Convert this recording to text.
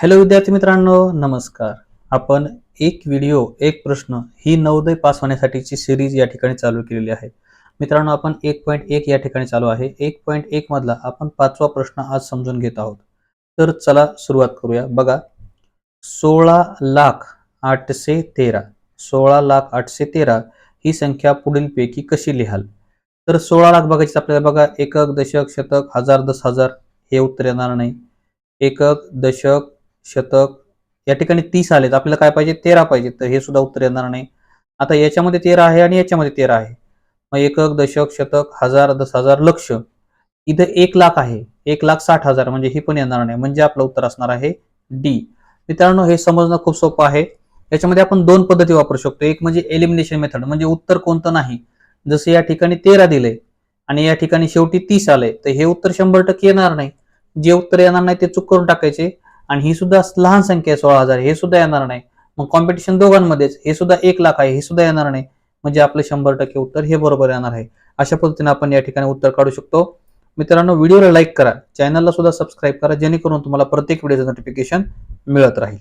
Hello विद्यार्थी मित्रांनो नमस्कार. आपण एक व्हिडिओ एक प्रश्न ही नवोदय पास होण्यासाठीची सिरीज या ठिकाणी चालू केलेली आहे. मित्रांनो आपण एक पॉईंट एक या ठिकाणी चालू आहे. एक पॉईंट एक मधला आपण पाचवा प्रश्न आज समजून घेत आहोत. तर चला सुरुवात करूया. बघा सोळा लाख आठशे तेरा. सोळा लाख आठशे तेरा ही संख्या पुढीलपैकी कशी लिहाल? तर सोळा लाख बघायची आपल्याला बघा एकक दशक शतक हजार दस हजार हे उत्तर येणार नाही. एकक दशक शतक या ठिकाणी तीस आलेत. आपल्याला काय पाहिजे? तेरा पाहिजे. तर हे सुद्धा उत्तर येणार नाही. आता याच्यामध्ये तेरा आहे आणि याच्यामध्ये तेरा आहे. मग एकक दशक शतक हजार दस हजार लक्ष. इथं एक लाख आहे. एक लाख साठ हजार. म्हणजे ही पण येणार नाही. म्हणजे आपलं उत्तर असणार आहे डी मित्रांनो हे समजणं खूप सोपं आहे. याच्यामध्ये आपण दोन पद्धती वापरू शकतो. एक म्हणजे एलिमिनेशन मेथड म्हणजे उत्तर कोणतं नाही. जसं या ठिकाणी तेरा दिलंय आणि या ठिकाणी शेवटी तीस आलंय. तर हे उत्तर शंभर टक्के येणार नाही. जे उत्तर येणार नाही ते चूक करून टाकायचे. आणि ही सुद्धा लहान संख्या आहे सोळा हजार. हे सुद्धा येणार नाही. मग कॉम्पिटिशन दोघांमध्येच हे सुद्धा एक लाख आहे हे सुद्धा येणार नाही. म्हणजे आपलं शंभर टक्के उत्तर हे बरोबर येणार आहे. अशा पद्धतीने आपण या ठिकाणी उत्तर काढू शकतो. मित्रांनो व्हिडिओला लाईक करा. चॅनलला सुद्धा सबस्क्राईब करा जेणेकरून तुम्हाला प्रत्येक व्हिडिओचं नोटिफिकेशन मिळत राहील.